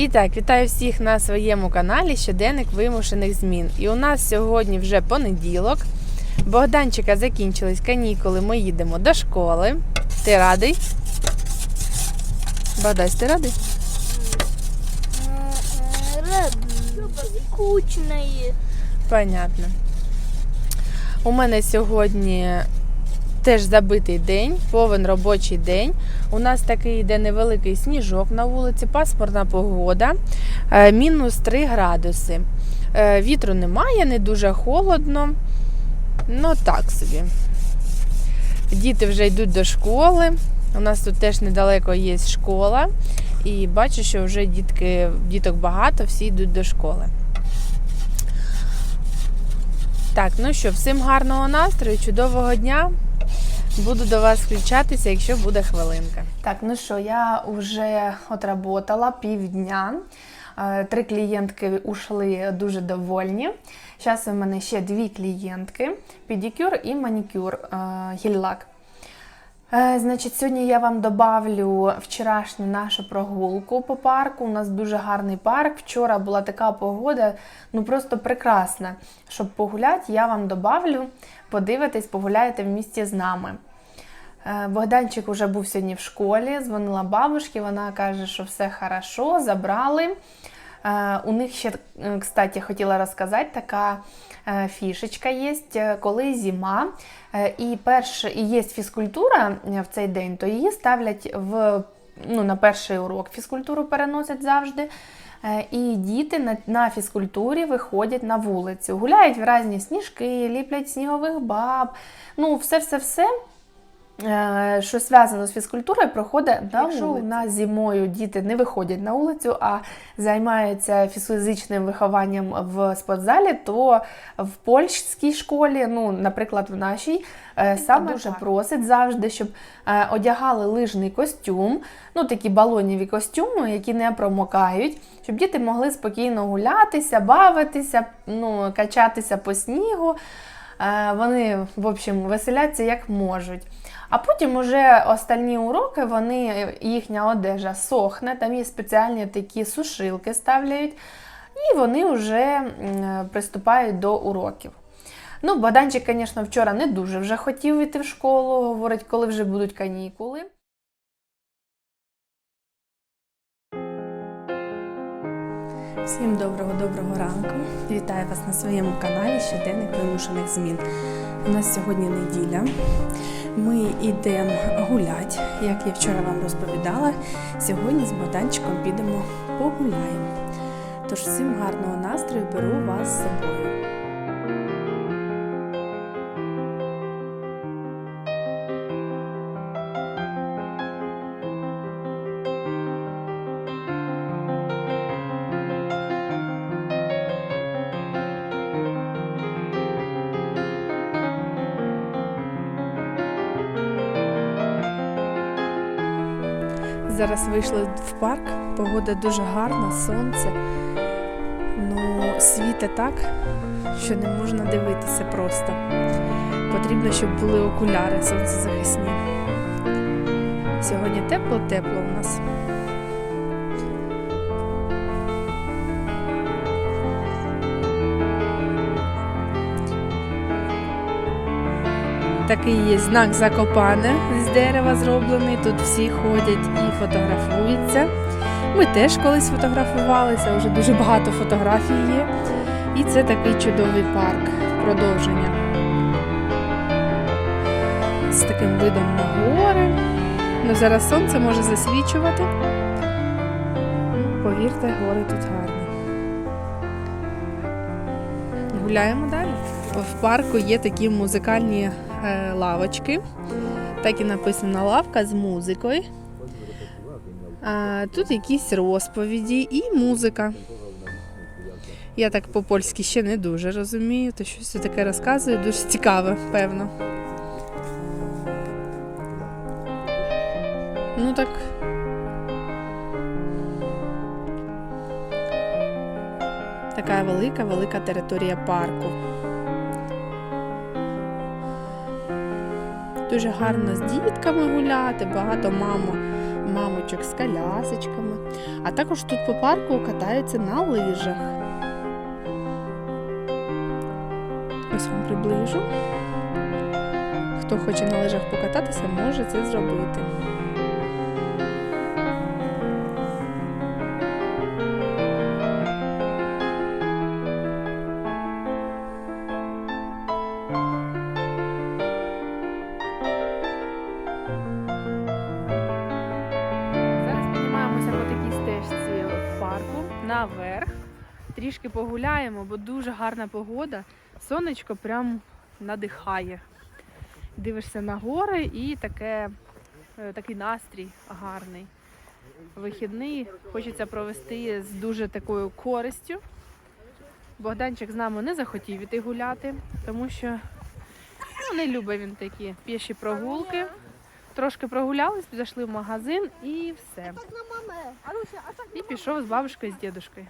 І так, вітаю всіх на своєму каналі Щоденник вимушених змін. І у нас сьогодні вже понеділок. Богданчика закінчились канікули. Ми їдемо до школи. Ти радий? Богдась, ти радий? Скучної. Понятно. У мене сьогодні теж забитий день, повен робочий день. У нас такий йде невеликий сніжок на вулиці, пасмурна погода, е, мінус 3 градуси. Е, Вітру немає, не дуже холодно. Ну так собі. Діти вже йдуть до школи. У нас тут теж недалеко є школа. І бачу, що вже дітки, діток багато, всі йдуть до школи. Так, ну що, всім гарного настрою, чудового дня. Буду до вас включатися, якщо буде хвилинка. Так, ну що, я вже отработала півдня. Е, Три клієнтки ушли дуже довольні. Зараз у мене ще дві клієнтки: педикюр і манікюр е, гель-лак. Е, Значить, сьогодні я вам добавлю вчорашню нашу прогулку по парку. У нас дуже гарний парк. Вчора була така погода, ну просто прекрасна. Щоб погуляти, я вам добавлю. Подивитись, погуляєте в місті з нами. Е, Богданчик вже був сьогодні в школі, дзвонила бабушці, вона каже, що все хорошо, забрали. Е, У них ще, е, кстати, хотіла розказати, така фішечка є, коли зима, і перш і є фізкультура в цей день, то її ставлять в, ну, на перший урок фізкультуру переносять завжди. І діти на, на фізкультурі виходять на вулицю, гуляють в різні сніжки, ліплять снігових баб. Ну, все-все-все що зв'язано з фізкультурою, проходить на Якщо у нас зимою діти не виходять на вулицю, а займаються фізичним вихованням в спортзалі, то в польській школі, ну, наприклад, в нашій, е, саме дуже просить завжди, щоб е, одягали лижний костюм, ну такі балоніві костюми, які не промокають, щоб діти могли спокійно гулятися, бавитися, ну, качатися по снігу. Е, Вони, в общем, веселяться як можуть. А потім уже остальні уроки, вони, їхня одежа сохне, там є спеціальні такі сушилки ставляють, і вони вже приступають до уроків. Ну, Богданчик, звісно, вчора не дуже вже хотів іти в школу, говорить, коли вже будуть канікули. Всім доброго доброго ранку. Вітаю вас на своєму каналі Щоденник вимушених змін. У нас сьогодні неділя. Ми йдемо гуляти, як я вчора вам розповідала. Сьогодні з Богданчиком підемо погуляємо. Тож всім гарного настрою беру вас з собою. Зараз вийшли в парк, погода дуже гарна, сонце. Ну, світе так, що не можна дивитися просто. Потрібно, щоб були окуляри сонцезахисні. Сьогодні тепло-тепло у нас. Такий є знак Закопане з дерева зроблений. Тут всі ходять і фотографуються. Ми теж колись фотографувалися, вже дуже багато фотографій є. І це такий чудовий парк. Продовження. З таким видом на гори. Ну, зараз сонце може засвічувати. Повірте, гори тут гарні. Гуляємо далі. В парку є такі музикальні лавочки. Так і написано лавка з музикою. А, тут якісь розповіді і музика. Я так по-польськи ще не дуже розумію, то щось таке розказує, дуже цікаве, певно. Ну так. Така велика, велика територія парку. Дуже гарно з дітками гуляти, багато мамо, мамочок з колясочками. А також тут по парку катаються на лижах. Ось вам приближу. Хто хоче на лижах покататися, може це зробити. Наверх. Трішки погуляємо, бо дуже гарна погода. Сонечко прям надихає. Дивишся на гори і таке, е, такий настрій гарний. Вихідний хочеться провести з дуже такою користю. Богданчик з нами не захотів іти гуляти, тому що ну, не любить він такі піші прогулки. Трошки прогулялись, зайшли в магазин і все. І пішов з бабушкою з дідушкою.